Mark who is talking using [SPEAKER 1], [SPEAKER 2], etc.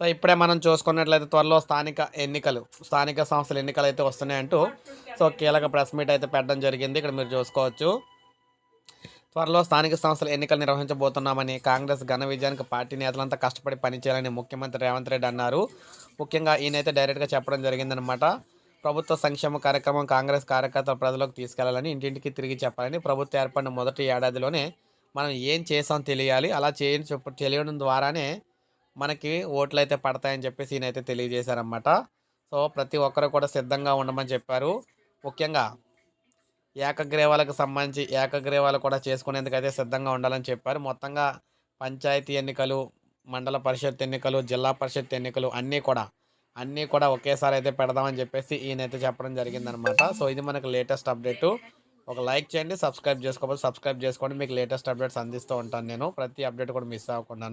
[SPEAKER 1] So ఇప్పుడే మనం చూసుకున్నట్లయితే త్వరలో స్థానిక ఎన్నికలు స్థానిక సంస్థల ఎన్నికలు అయితే వస్తున్నాయంటూ. సో కీలక ప్రెస్ మీట్ అయితే పెట్టడం జరిగింది. ఇక్కడ మీరు చూసుకోవచ్చు. త్వరలో స్థానిక సంస్థల ఎన్నికలు నిర్వహించబోతున్నామని కాంగ్రెస్ ఘన విజయానికి పార్టీ నేతలంతా కష్టపడి పనిచేయాలని ముఖ్యమంత్రి రేవంత్ రెడ్డి అన్నారు. ముఖ్యంగా ఈయనైతే డైరెక్ట్గా చెప్పడం జరిగిందనమాట ప్రభుత్వ సంక్షేమ కార్యక్రమం కాంగ్రెస్ కార్యకర్తల ప్రజలకు తీసుకెళ్ళాలని ఇంటింటికి తిరిగి చెప్పాలని ప్రభుత్వం ఏర్పడిన మొదటి ఏడాదిలోనే మనం ఏం చేసాం తెలియాలి. అలా చేయని చెప్ప తెలియడం ద్వారానే మనకి ఓట్లు అయితే పడతాయని చెప్పేసి ఈయనైతే తెలియజేశారనమాట సో ప్రతి ఒక్కరు కూడా సిద్ధంగా ఉండమని చెప్పారు. ముఖ్యంగా ఏకగ్రీవాలకు సంబంధించి ఏకగ్రీవాలు కూడా చేసుకునేందుకు అయితే సిద్ధంగా ఉండాలని చెప్పారు. మొత్తంగా పంచాయతీ ఎన్నికలు మండల పరిషత్ ఎన్నికలు జిల్లా పరిషత్ ఎన్నికలు అన్నీ కూడా అన్నీ కూడా ఒకేసారి అయితే పెడదామని చెప్పేసి ఈయనైతే చెప్పడం జరిగిందనమాట సో ఇది మనకు లేటెస్ట్ అప్డేటు. ఒక లైక్ చేయండి సబ్స్క్రైబ్ చేసుకోవాలి సబ్స్క్రైబ్ చేసుకోండి. మీకు లేటెస్ట్ అప్డేట్స్ అందిస్తూ ఉంటాను నేను. ప్రతి అప్డేట్ కూడా మిస్ అవ్వకుండా